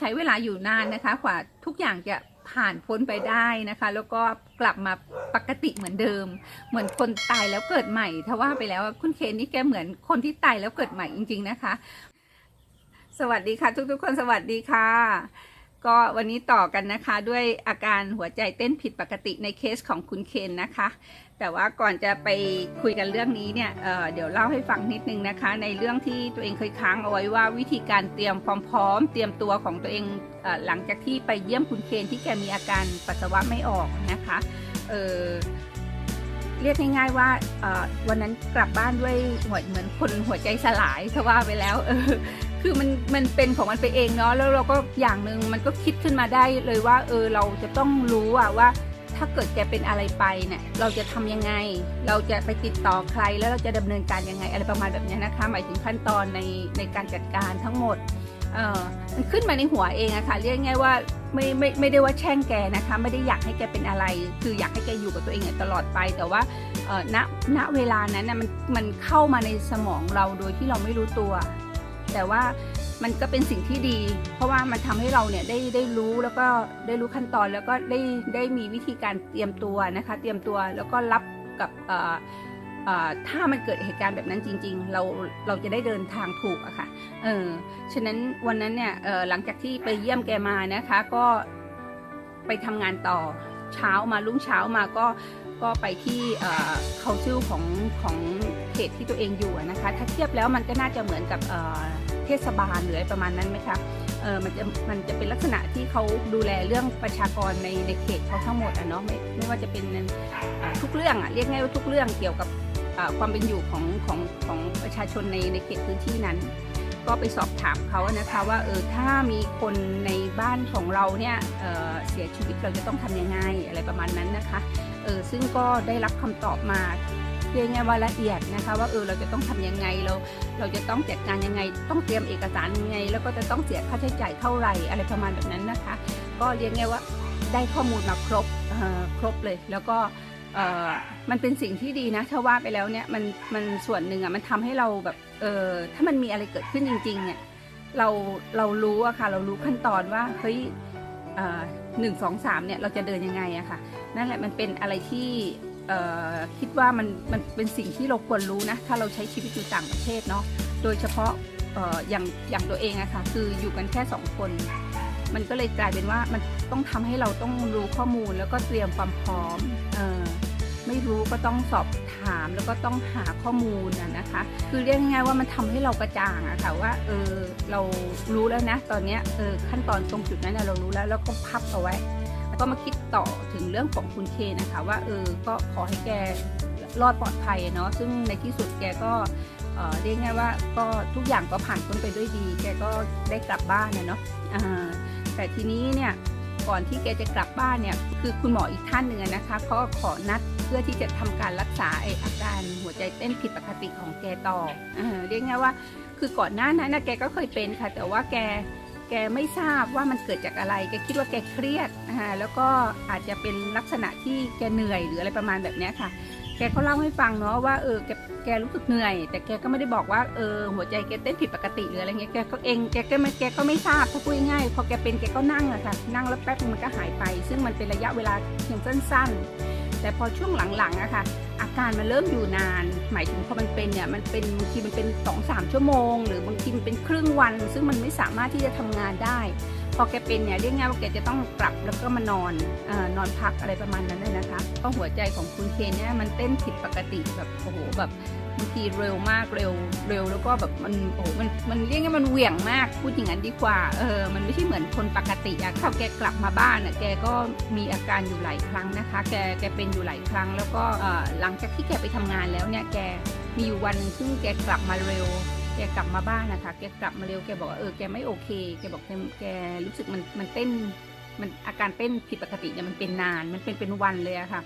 ใช้เวลาอยู่นานนะคะกว่าทุกอย่างจะผ่านพ้นไปได้นะคะ แล้วก็กลับมาปกติเหมือนเดิม เหมือนคนตายแล้วเกิดใหม่ถ้าว่าไปแล้วคุณเคนนี่แกเหมือนคนที่ตายแล้วเกิดใหม่จริง ๆนะคะ สวัสดีค่ะ ทุกๆคนสวัสดีค่ะ ก็วันนี้ต่อกันนะคะด้วยอาการหัวใจเต้นผิดปกติในเคสของคุณเคนนะคะ แต่ว่าก่อนจะไปคุยกันเรื่องนี้เนี่ยเเดี๋ยวเล่าให้ฟังนิดนึงนะคะ ในเรื่องที่ตัวเองเคยค้างเอาไว้ว่าวิธีการเตรียมพร้อมเตรียมตัวของตัวเองเอหลังจากที่ไปเยี่ยมคุณเคนที่แกมีอาการปัสสาวะไม่ออกนะคะเออเรียกง่ายๆว่าวันนั้นกลับบ้านด้วยหัวเหมือนคนหัวใจสลายถ้าว่าไปแล้ว คือมันมันเป็นของมันไปเองเนาะแล้วเราก็อย่างหนึ่งมันก็คิดขึ้นมาได้เลยว่า เออเราจะต้องรู้อะว่า ถ้าเกิดแกเป็นอะไรไปเนี่ยเราจะทำยังไง เราจะไปติดต่อใครแล้วเราจะดำเนินการยังไง อะไรประมาณแบบนี้นะคะ หมายถึงขั้นตอนในในการจัดการทั้งหมดเออมันขึ้นมาในหัวเองอะค่ะเรียกง่ายว่าไม่ไม่ไม่ได้ว่าแช่งแกนะคะ ไม่ได้อยากให้แกเป็นอะไร คืออยากให้แกอยู่กับตัวเองตลอดไปแต่ว่าณณเวลานั้นนะมันมันเข้ามาในสมองเราโดยที่เราไม่รู้ตัว แต่ว่ามันก็เป็นสิ่งที่ดี เพราะว่ามันทำให้เราเนี่ยได้ได้รู้แล้วก็ได้รู้ขั้นตอนแล้วก็ได้ได้มีวิธีการเตรียมตัวนะคะ เตรียมตัวแล้วก็รับกับถ้ามันเกิดเหตุการณ์แบบนั้นจริง ๆ เราเราจะได้เดินทางถูกอะค่ะ เออ ฉะนั้นวันนั้นเนี่ยหลังจากที่ไปเยี่ยมแกมานะคะ ก็ไปทำงานต่อเช้ามารุ่งเช้ามาก็ก็ไปที่เขาชื่อของของเขตที่ตัวเองอยู่นะคะ ถ้าเทียบแล้วมันก็น่าจะเหมือนกับ เทศบาลหรืออะไรประมาณนั้นไหมคะเออมันจะมันจะเป็นลักษณะที่เขาดูแลเรื่องประชากรในในเขตเขาทั้งหมดอะเนาะไม่ไม่ว่าจะเป็นทุกเรื่องอะเรียกง่ายว่าทุกเรื่องเกี่ยวกับความเป็นอยู่ของของของประชาชนในในเขตพื้นที่นั้น ก็ไปสอบถามเขานะคะว่าเออถ้ามีคนในบ้านของเราเนี่ยเเสียชีวิตเราจะต้องทำยังไงอะไรประมาณนั้นนะคะเออซึ่งก็ได้รับคำตอบมา รียกง่ายว่าละเอียดนะคะ ว่าเออเราจะต้องทำยังไงเรา เราจะต้องจัดการยังไง ต้องเตรียมเอกสารยังไง แล้วก็จะต้องเสียค่าใช้จ่ายเท่าไหร่อะไรประมาณแบบนั้นนะคะ ก็เรียกง่ายว่าได้ข้อมูลมาครบเออครบเลย แล้วก็เออมันเป็นสิ่งที่ดีนะถ้าว่าไปแล้วเนี่ยมันมันส่วนหนึ่งอะมันทำให้เราแบบเออถ้ามันมีอะไรเกิดขึ้นจริง ๆ เนี่ยเราเรารู้อะค่ะเรารู้ขั้นตอนว่าเฮ้ยหนึ่งสองสามเนี่ยเราจะเดินยังไงอะค่ะ นั่นแหละมันเป็นอะไรที่ คิดว่ามันมันเป็นสิ่งที่เราควรรู้นะถ้าเราใช้ชีวิตอยู่ต่างประเทศเนาะโดยเฉพาะออย่างอย่างตัวเองอะค่ะคืออยู่กันแค่สองคน มันก็เลยกลายเป็นว่ามันต้องทำให้เราต้องรู้ข้อมูลแล้วก็เตรียมความพร้อมออไม่รู้ก็ต้องสอบถามแล้วก็ต้องหาข้อมูลนะนะคะ คือเรียกง่ายๆว่ามันทำให้เรากระจ่างอะค่ะว่าเออเรารู้แล้วนะ ตอนเนี้ยเออขั้นตอนตรงจุดนั้นนะเรารู้แล้วแล้วก็พับเอาไว้ แล้วก็มาคิดต่อถึงเรื่องของคุณเคนะคะว่าเออก็ขอให้แกรอดปลอดภัยเนาะซึ่งในที่สุดแกก็เรียกง่ายว่าก็ทุกอย่างก็ผ่านพ้นไปด้วยดี แกก็ได้กลับบ้านนะเนาะแต่ทีนี้เนี่ยก่อนที่แกจะกลับบ้านเนี่ยคือคุณหมออีกท่านหนึ่งอนะคะเขาก็ขอนัดเพื่อที่จะทำการรักษาไออาการหัวใจเต้นผิดปกติของแกต่ออเรียกง่ายว่า คือก่อนหน้านั้นนะแกก็เคยเป็นค่ะ แต่ว่าแก แกไม่ทราบว่ามันเกิดจากอะไร แกคิดว่าแกเครียดนะคะแล้วก็อาจจะเป็นลักษณะที่แกเหนื่อยหรืออะไรประมาณแบบนี้ค่ะ แกก็เล่าให้ฟังเนาะว่าเออแกแกรู้สึกเหนื่อย แต่แกก็ไม่ได้บอกว่าเออหัวใจแกเต้นผิดปกติหรืออะไรเงี้ย แกก็เองแกก็ไม่แกก็ไม่ทราบถ้าพูดง่ายๆพอแกเป็นแกก็นั่งอะค่ะ นั่งแล้วแป๊บมันก็หายไป ซึ่งมันเป็นระยะเวลาเพียงสั้นๆ แต่พอช่วงหลังๆอะค่ะ อาการมันเริ่มอยู่นาน หมายถึงพอมันเป็นเนี่ยมันเป็นบางทีมันเป็น2อสามชั่วโมง หรือบางทีมันเป็นครึ่งวัน ซึ่งมันไม่สามารถที่จะทำงานได้ พอแกเป็นเนี่ยเรียกง่ายว่าแกจะต้องกลับแล้วก็มานอนอนอนพักอะไรประมาณนั้นเลยนะคะก็หัวใจของคุณเคนเนี่ยมันเต้นผิดปกติแบบโอ้โหแบบบางทีเร็วมากเร็วเร็วแล้วก็แบบมันโอ้โหมันมันเรียกง่ายมันเหวี่ยงมากพูดอย่างนั้นดีกว่าเออมันไม่ใช่เหมือนคนปกติอะพอแกกลับมาบ้านอะแกก็มีอาการอยู่หลายครั้งนะคะ แกแกเป็นอยู่หลายครั้ง แล้วก็หลังจากที่แกไปทำงานแล้วเนี่ยแกมีอยู่วันหนึงซึ่งแกกลับมาเร็ว แกกลับมาบ้านนะคะ แกกลับมาเร็ว แกบอกว่าเออ แกไม่โอเค แกบอกแกแกรู้สึกมันมันเต้น มันอาการเต้นผิดปกติเนี่ยมันเป็นนาน มันเป็นเป็นวันเลยอะค่ะ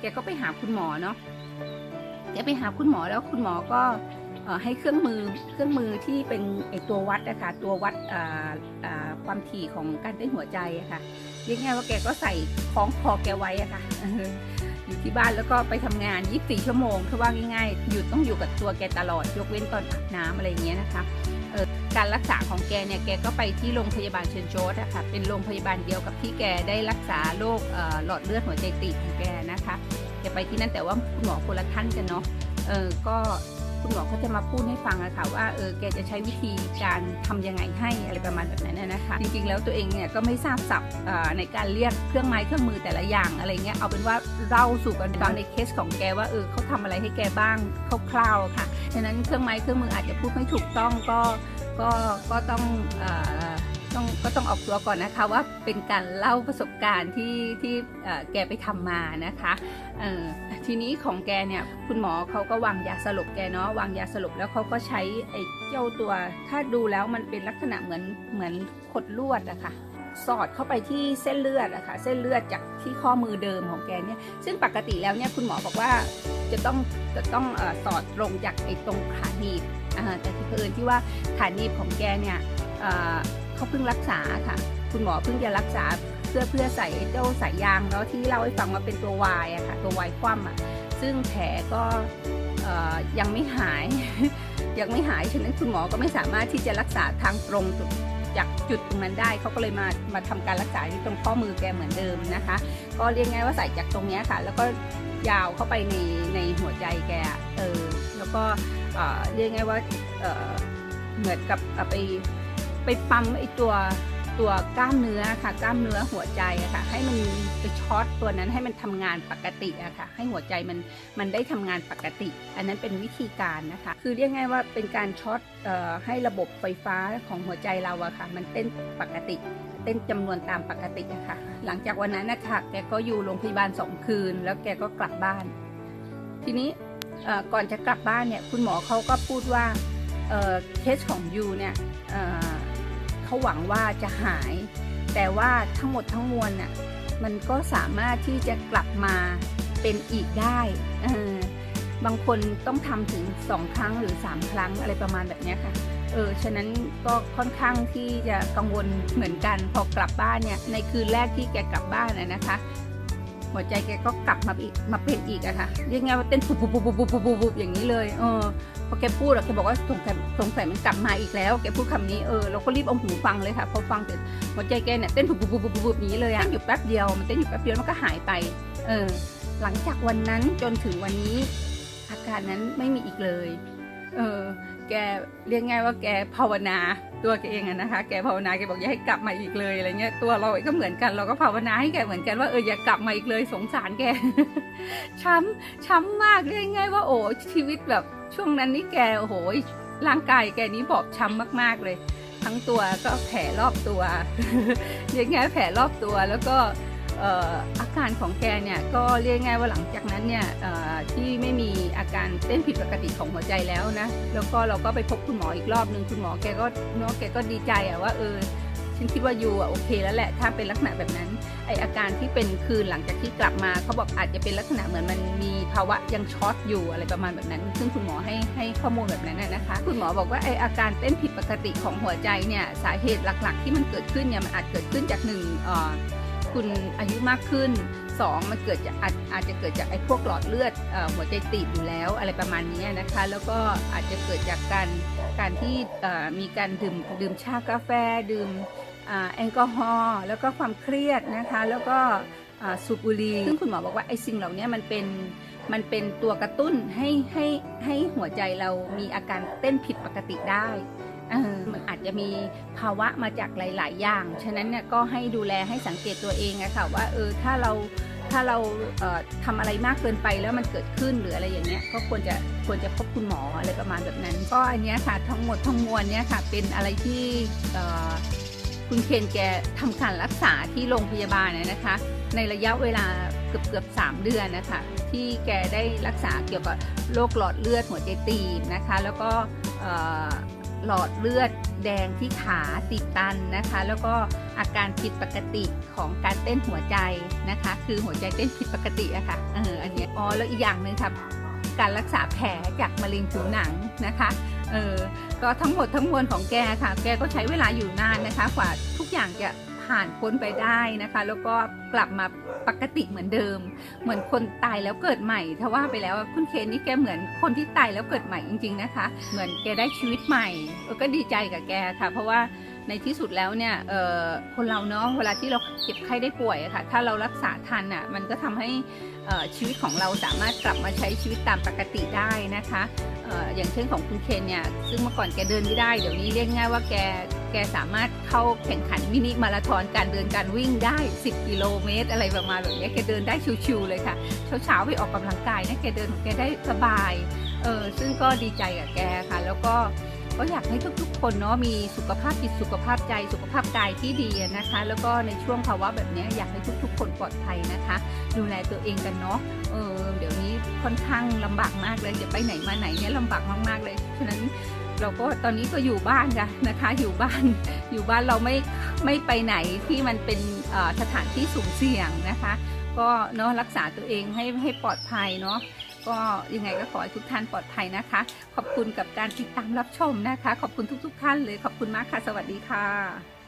แกก็ไปหาคุณหมอเนาะ แกไปหาคุณหมอแล้วคุณหมอก็ให้เครื่องมือเครื่องมือที่เป็นไอตัววัดนะคะตัววัดอ่าอ่าความถี่ของการเต้นหัวใจอะค่ะเรียกง่ายว่าแกก็ใส่คล้องคอแกไว้อะค่ะ อยู่ที่บ้านแล้วก็ไปทำงาน 24 ชั่วโมงถ้าว่าง่ายๆ อยู่ต้องอยู่กับตัวแกตลอด ยกเว้นตอนอาบน้ำอะไรเงี้ยนะคะการรักษาของแกเนี่ย แกก็ไปที่โรงพยาบาลเชนโจสอะค่ะเป็นโรงพยาบาลเดียวกับที่แกได้รักษาโรคหลอดเลือดหัวใจตีบของแกนะคะแกไปที่นั่นแต่ว่าคุณหมอคนละท่านกันเนาะ เออ ก็ คุณหมอเขาจะมาพูดให้ฟังอะค่ะว่าเออแกจะใช้วิธีการทำยังไงให้อะไรประมาณแบบนั้นนะคะ จริงๆ แล้วตัวเองเนี่ยก็ไม่ทราบศัพท์ในการเรียกเครื่องไม้เครื่องมือแต่ละอย่างอะไรเงี้ยเอาเป็นว่าเล่าสู่กันฟังในเคสของแกว่าเออเขาทำอะไรให้แกบ้างคร่าวๆค่ะฉะนั้นเครื่องไม้เครื่องมืออาจจะพูดไม่ถูกต้องก็ก็ก็ต้องออ ต้องก็ต้องออกตัวก่อนนะคะว่าเป็นการเล่าประสบการณ์ที่ที่แกไปทำมานะคะทีนี้ของแกเนี่ยคุณหมอเขาก็วางยาสลบแกเนาะวางยาสลบแล้วเขาก็ใช้ไอ้เจ้าตัว ถ้าดูแล้วมันเป็นลักษณะเหมือนเหมือนขดลวดอะค่ะสอดเข้าไปที่เส้นเลือดอะค่ะเส้นเลือดจากที่ข้อมือเดิมของแกเนี่ยซึ่งปกติแล้วเนี่ยคุณหมอบอกว่าจะต้องจะต้องอสอดตรงจากไอ้ตรงขาหนีบแต่ที่เผอิญที่ว่าขาหนีบของแกเนี่ย เขาเพิ่งรักษาค่ะ คุณหมอเพิ่งจะรักษาเพื่อเพื่อใส่เจ้าสายยางแล้วที่เล่าให้ฟังว่าเป็นตัววายอะค่ะ ตัววายคว่ำอะซึ่งแผลก็ยังไม่หาย ยังไม่หายฉะนั้นคุณหมอก็ไม่สามารถที่จะรักษาทางตรงจากจุดตรงนั้นได้เขาก็เลยมามาทำการรักษาที่ตรงข้อมือแกเหมือนเดิมนะคะ ก็เรียกง่ายว่าใส่จากตรงนี้ค่ะ แล้วก็ยาวเข้าไปในในหัวใจแกเออแล้วก็เรียกง่ายว่าเเหมือนกับไป ไปปั๊มไอตัวตัวกล้ามเนื้อค่ะ กล้ามเนื้อหัวใจอะค่ะ ให้มันไปช็อตตัวนั้นให้มันทำงานปกติอะค่ะ ให้หัวใจมันมันได้ทำงานปกติ อันนั้นเป็นวิธีการนะคะ คือเรียกง่ายว่าเป็นการช็อตออให้ระบบไฟฟ้าของหัวใจเราอะค่ะ มันเต้นปกติเต้นจำนวนตามปกติอะค่ะ หลังจากวันนั้นนะคะแกก็อยู่โรงพยาบาลสองคืน แล้วแกก็กลับบ้าน ทีนี้ก่อนจะกลับบ้านเนี่ยคุณหมอเขาก็พูดว่าเเคสของยูเนี่ย เขาหวังว่าจะหาย แต่ว่าทั้งหมดทั้งมวลน่ะมันก็สามารถที่จะกลับมาเป็นอีกได้บางคนต้องทำถึงสองครั้งหรือสามครั้งอะไรประมาณแบบนี้ค่ะเออ ฉะนั้นก็ค่อนข้างที่จะกังวลเหมือนกัน พอกลับบ้านเนี่ย ในคืนแรกที่แกกลับบ้านนะนะคะ หัวใจแกก็กลับมาอีกมาเป็นอีกอะค่ะเรียกไงายว่าเต้นปุบปุบปุบปุบปุบปุบปุบอย่างนี้เลยเออพอแกพูดอะแกบอกว่าสงสัยสงสัยมันกลับมาอีกแล้วแกพูดคำนี้เออเราก็รีบเอาหูฟังเลยค่ะพอฟังเสร็จหัวใจแกเนี่ยเต้นปุบปุบปุบปุบปุบอย่างนี้เลยอะเต้นอยู่แป๊บเดียวมันเต้นอยู่แป๊บเดียวมันก็หายไป เออ หลังจากวันนั้นจนถึงวันนี้ อาการนั้นไม่มีอีกเลย เออ แกเรียกง่ายว่าแกภาวนาตัวแกเองอะนะคะ แกภาวนาแกบอกอย่าให้กลับมาอีกเลยอะไรเงี้ยตัวเราเองก็เหมือนกันเราก็ภาวนาให้แกเหมือนกันว่าเอออย่ากลับมาอีกเลยสงสารแกช้ำช้ำมากเรียกง่ายว่าโอ้ชีวิตแบบช่วงนั้นนี่แกโอ้โหร่างกายแกนี้บอบช้ำมาก ๆเลย ทั้งตัวก็แผลรอบตัวเรียกง่ายแผลรอบตัวแล้วก็ อาการของแกเนี่ยก็เรียกง่ายว่าหลังจากนั้นเนี่ยที่ไม่มีอาการเต้นผิดปกติของหัวใจแล้วนะแล้วก็เราก็ไปพบคุณหมออีกรอบหนึ่งคุณหมอแกก็เนาะแกก็ดีใจอะว่าเออฉันคิดว่ายูอะโอเคแล้วแหละถ้าเป็นลักษณะแบบนั้นไออาการที่เป็นคืนหลังจากที่กลับมาเขาบอกอาจจะเป็นลักษณะเหมือนมันมีภาวะยังช็อตอยู่อะไรประมาณแบบนั้น ซึ่งคุณหมอให้ให้ข้อมูลแบบนั้นนะคะ คุณหมอบอกว่าไออาการเต้นผิดปกติของหัวใจเนี่ยสาเหตุหลักๆ ที่มันเกิดขึ้นเนี่ยมันอาจเกิดขึ้นจากหนึ่งอ่อ คุณอายุมากขึ้น 2 มันเกิดจากอาจอาจจะเกิดจากไอ้พวกหลอดเลือดหัวใจตีบอยู่แล้วอะไรประมาณนี้นะคะ แล้วก็อาจจะเกิดจากการการที่มีการดื่มดื่มชากาแฟดื่มแอลกอฮอล์แล้วก็ความเครียดนะคะ แล้วก็สูบบุหรี่ซึ่งคุณหมอบอกว่าไอ้สิ่งเหล่านี้มันเป็นมันเป็นตัวกระตุ้นให้ให้ให้หัวใจเรามีอาการเต้นผิดปกติได้ เออมันอาจจะมีภาวะมาจากหลาย ๆ อย่าง ฉะนั้นเนี่ยก็ให้ดูแลให้สังเกตตัวเองอะค่ะว่าเออถ้าเราถ้าเราเอ่อทำอะไรมากเกินไปแล้วมันเกิดขึ้นหรืออะไรอย่างเงี้ยก็ควรจะควรจะพบคุณหมออะไรประมาณแบบนั้น ก็อันเนี้ยค่ะทั้งหมดทั้งมวลเนี่ยค่ะเป็นอะไรที่คุณเคนแกทำการรักษาที่โรงพยาบาลนะนะคะ ในระยะเวลาเกือบเกือบสามเดือนนะคะที่แกได้รักษาเกี่ยวกับโรคหลอดเลือดหัวใจตีบนะคะ แล้วก็ หลอดเลือดแดงที่ขาติดตันนะคะ แล้วก็อาการผิดปกติของการเต้นหัวใจนะคะ คือหัวใจเต้นผิดปกติอะค่ะเอออันเนี้ยอ๋อแล้วอีกอย่างหนึ่งค่ะการรักษาแผลจากมะเร็งผิวหนังนะคะเออก็ทั้งหมดทั้งมวลของแกค่ะ แกก็ใช้เวลาอยู่นานนะคะ กว่าทุกอย่างจะผ่านพ้นไปได้นะคะ แล้วก็กลับมา ปกติเหมือนเดิม เหมือนคนตายแล้วเกิดใหม่ถ้าว่าไปแล้วคุณเคนนี่แกเหมือนคนที่ตายแล้วเกิดใหม่จริง ๆนะคะ เหมือนแกได้ชีวิตใหม่เออก็ดีใจกับแกค่ะ เพราะว่าในที่สุดแล้วเนี่ยเออคนเราเนาะเวลาที่เราเจ็บไข้ได้ป่วยค่ะ ถ้าเรารักษาทันอะมันก็ทำให้ชีวิตของเราสามารถกลับมาใช้ชีวิตตามปกติได้นะคะเอ่ออย่างเช่นของคุณเคนเนี่ยซึ่งเมื่อก่อนแกเดินไม่ได้เดี๋ยวนี้เรียกง่ายว่าแก แกสามารถเข้าแข่งขันมินิมาราธอนการเดินการวิ่งได้ 10 กิโลเมตร อะไรประมาณแบบนี้แกเดินได้ชิวๆเลยค่ะ เช้าๆไปออกกำลังกายนี่แกเดินของแกได้สบายเออซึ่งก็ดีใจกับแกค่ะ แล้วก็ก็อยากให้ทุกๆ คนเนาะมีสุขภาพจิตสุขภาพใจสุขภาพกายที่ดีนะคะ แล้วก็ในช่วงภาวะแบบนี้อยากให้ทุกๆ คนปลอดภัยนะคะ ดูแลตัวเองกันเนาะเออเดี๋ยวนี้ค่อนข้างลำบากมากเลยจะไปไหนมาไหนเนี่ยลำบากมากๆเลยฉะนั้น เราก็ตอนนี้ก็อยู่บ้านกันนะคะ อยู่บ้านอยู่บ้านเราไม่ไม่ไปไหนที่มันเป็นสถานที่สุ่มเสี่ยงนะคะ ก็เนาะรักษาตัวเองให้ให้ปลอดภัยเนาะก็ยังไงก็ขอให้ทุกท่านปลอดภัยนะคะ ขอบคุณกับการติดตามรับชมนะคะ ขอบคุณทุก ๆ ท่านเลยขอบคุณมากค่ะ สวัสดีค่ะ